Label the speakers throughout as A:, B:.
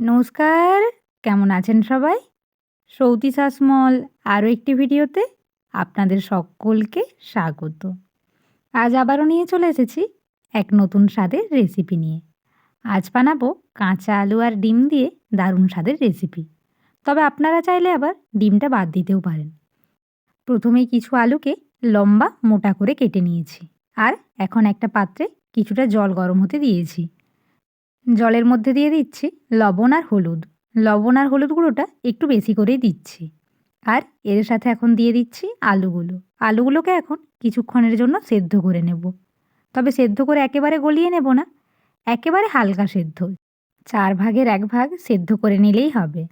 A: নমস্কার, কেমন আছেন সবাই? সৌতি শাসমল আরও একটি ভিডিওতে আপনাদের সকলকে স্বাগত। আজ আবারও নিয়ে চলে এসেছি এক নতুন স্বাদের রেসিপি নিয়ে। আজ বানাবো কাঁচা আলু আর ডিম দিয়ে দারুণ স্বাদের রেসিপি। তবে আপনারা চাইলে আবার ডিমটা বাদ দিতেও পারেন। প্রথমেই কিছু আলুকে লম্বা মোটা করে কেটে নিয়েছি। আর এখন একটা পাত্রে কিছুটা জল গরম হতে দিয়েছি। জলের মধ্যে দিয়ে দিচ্ছি লবণ আর হলুদ। লবণ আর হলুদ গুঁড়োটা একটু বেশি করেই দিচ্ছি। আর এর সাথে এখন দিয়ে দিচ্ছি আলুগুলো। আলুগুলোকে এখন কিছুক্ষণের জন্য সেদ্ধ করে নেব। তবে সেদ্ধ করে একেবারে গলিয়ে নেব না, একেবারে হালকা সেদ্ধ। চার ভাগের এক ভাগ সেদ্ধ করে নিলেই হবে।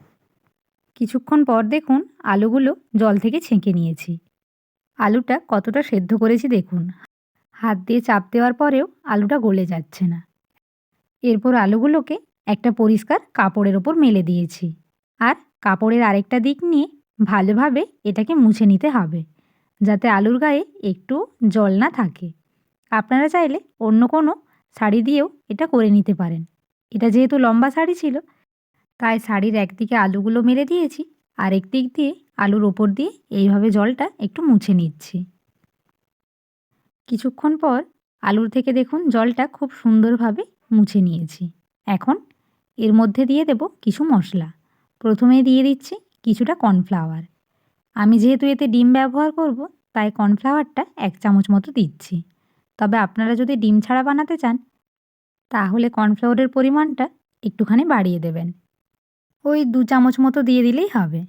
A: কিছুক্ষণ পর দেখুন আলুগুলো জল থেকে ছেঁকে নিয়েছি। আলুটা কতটা সেদ্ধ করেছি দেখুন। হাত দিয়ে চাপ দেওয়ার পরেও আলুটা গলে যাচ্ছে না। এরপর আলুগুলোকে একটা পরিষ্কার কাপড়ের ওপর মেলে দিয়েছি। আর কাপড়ের আরেকটা দিক নিয়ে ভালোভাবে এটাকে মুছে নিতে হবে, যাতে আলুর গায়ে একটু জল না থাকে। আপনারা চাইলে অন্য কোনো শাড়ি দিয়েও এটা করে নিতে পারেন। এটা যেহেতু লম্বা শাড়ি ছিল, তাই শাড়ির একদিকে আলুগুলো মেলে দিয়েছি, আর একদিক দিয়ে আলুর ওপর দিয়ে এইভাবে জলটা একটু মুছে নিচ্ছি। কিছুক্ষণ পর আলুর থেকে দেখুন জলটা খুব সুন্দরভাবে মুছে নিয়েছি। এখন এর মধ্যে দিয়ে দেব কিছু মশলা। প্রথমে দিয়ে দিচ্ছি কিছুটা কর্নফ্লাওয়ার। আমি যেহেতু এতে ডিম ব্যবহার করব, তাই কর্নফ্লাওয়ারটা এক চামচ মতো দিচ্ছি। তবে আপনারা যদি ডিম ছাড়া বানাতে চান, তাহলে কর্নফ্লাওয়ারের পরিমাণটা একটুখানি বাড়িয়ে দেবেন। ওই দু চামচ মতো দিয়ে দিলেই হবে।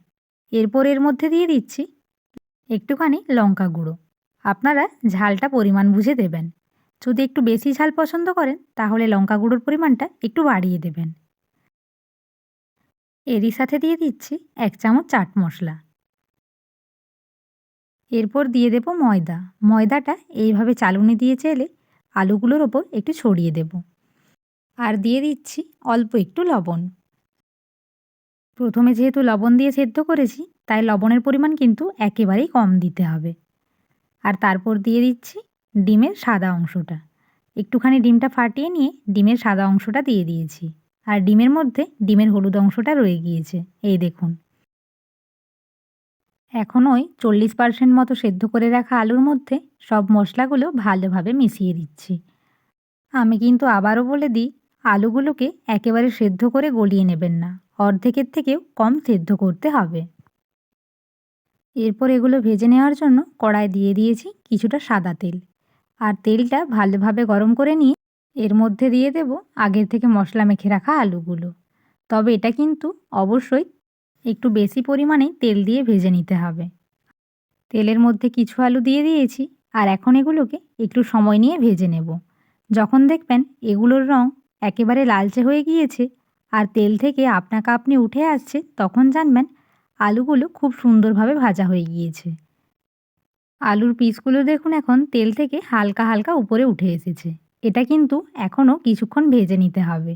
A: এরপর এর মধ্যে দিয়ে দিচ্ছি একটুখানি লঙ্কা গুঁড়ো। আপনারা ঝালটা পরিমাণ বুঝে দেবেন। যদি একটু বেশি ঝাল পছন্দ করেন, তাহলে লঙ্কা গুঁড়োর পরিমাণটা একটু বাড়িয়ে দেবেন। এরই সাথে দিয়ে দিচ্ছি এক চামচ চাট মশলা। এরপর দিয়ে দেব ময়দা। ময়দাটা এইভাবে চালুনি দিয়ে চেলে আলুগুলোর ওপর একটু ছড়িয়ে দেব। আর দিয়ে দিচ্ছি অল্প একটু লবণ। প্রথমে যেহেতু লবণ দিয়ে সেদ্ধ করেছি, তাই লবণের পরিমাণ কিন্তু একেবারেই কম দিতে হবে। আর তারপর দিয়ে দিচ্ছি ডিমের সাদা অংশটা। একটুখানি ডিমটা ফাটিয়ে নিয়ে ডিমের সাদা অংশটা দিয়ে দিয়েছি। আর ডিমের মধ্যে ডিমের হলুদ অংশটা রয়ে গিয়েছে। এই দেখুন। এখন ওই চল্লিশ পার্সেন্ট মতো সেদ্ধ করে রাখা আলুর মধ্যে সব মশলাগুলো ভালোভাবে মিশিয়ে দিচ্ছি। আমি কিন্তু আবারও বলে দিই, আলুগুলোকে একেবারে সেদ্ধ করে গলিয়ে নেবেন না। অর্ধেকের থেকেও কম সেদ্ধ করতে হবে। এরপর এগুলো ভেজে নেওয়ার জন্য কড়াই দিয়ে দিয়েছি কিছুটা সাদা তেল। আর তেলটা ভালোভাবে গরম করে নিয়ে এর মধ্যে দিয়ে দেব আগের থেকে মশলা মেখে রাখা আলুগুলো। তবে এটা কিন্তু অবশ্যই একটু বেশি পরিমাণে তেল দিয়ে ভেজে নিতে হবে। তেলের মধ্যে কিছু আলু দিয়ে দিয়েছি আর এখন এগুলোকে একটু সময় নিয়ে ভেজে নেব। যখন দেখবেন এগুলোর রং একেবারে লালচে হয়ে গিয়েছে আর তেল থেকে আপনাকে আপনি উঠে আসছে, তখন জানবেন আলুগুলো খুব সুন্দরভাবে ভাজা হয়ে গিয়েছে। আলুর পিসগুলো দেখুন এখন তেল থেকে হালকা হালকা উপরে উঠে এসেছে। এটা কিন্তু এখনও কিছুক্ষণ ভেজে নিতে হবে।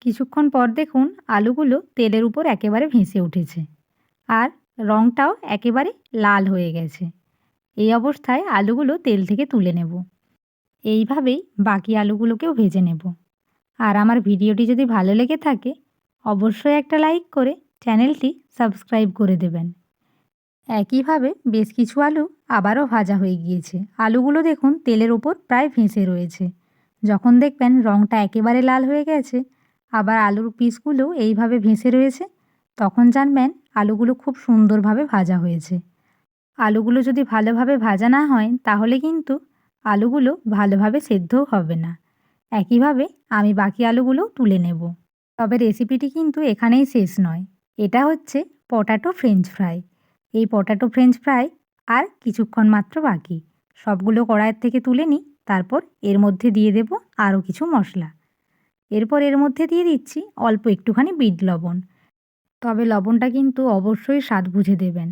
A: কিছুক্ষণ পর দেখুন আলুগুলো তেলের উপর একেবারে ভেসে উঠেছে আর রঙটাও একেবারে লাল হয়ে গেছে। এই অবস্থায় আলুগুলো তেল থেকে তুলে নেব। এইভাবেই বাকি আলুগুলোকেও ভেজে নেব। আর আমার ভিডিওটি যদি ভালো লেগে থাকে, অবশ্যই একটা লাইক করে চ্যানেলটি সাবস্ক্রাইব করে দেবেন। একইভাবে বেশ কিছু আলু আবারও ভাজা হয়ে গিয়েছে। আলুগুলো দেখুন তেলের ওপর প্রায় ভেসে রয়েছে। যখন দেখবেন রঙটা একেবারে লাল হয়ে গেছে, আবার আলুর পিসগুলো এইভাবে ভেসে রয়েছে, তখন জানবেন আলুগুলো খুব সুন্দরভাবে ভাজা হয়েছে। আলুগুলো যদি ভালোভাবে ভাজা না হয়, তাহলে কিন্তু আলুগুলো ভালোভাবে সেদ্ধও হবে না। একইভাবে আমি বাকি আলুগুলো তুলে নেব। তবে রেসিপিটি কিন্তু এখানেই শেষ নয়। এটা হচ্ছে পটাটো ফ্রেঞ্চ ফ্রাই এই পটাটো ফ্রেঞ্চ ফ্রাই আর কিছুক্ষণ মাত্র বাকি। সবগুলো কড়াইয়ের থেকে তুলে নিই, তারপর এর মধ্যে দিয়ে দেব আরও কিছু মশলা। এরপর এর মধ্যে দিয়ে দিচ্ছি অল্প একটুখানি বিট লবণ। তবে লবণটা কিন্তু অবশ্যই স্বাদ বুঝে দেবেন।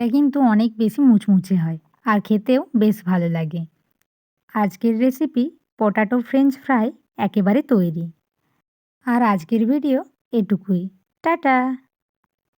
A: এটা কিন্তু অনেক বেশি মুচমুচে হয় আর খেতেও বেশ ভালো লাগে। আজকের রেসিপি পটাটো ফ্রেঞ্চ ফ্রাই একেবারে তৈরি। আর আজকের ভিডিও এটুকুই। টাটা!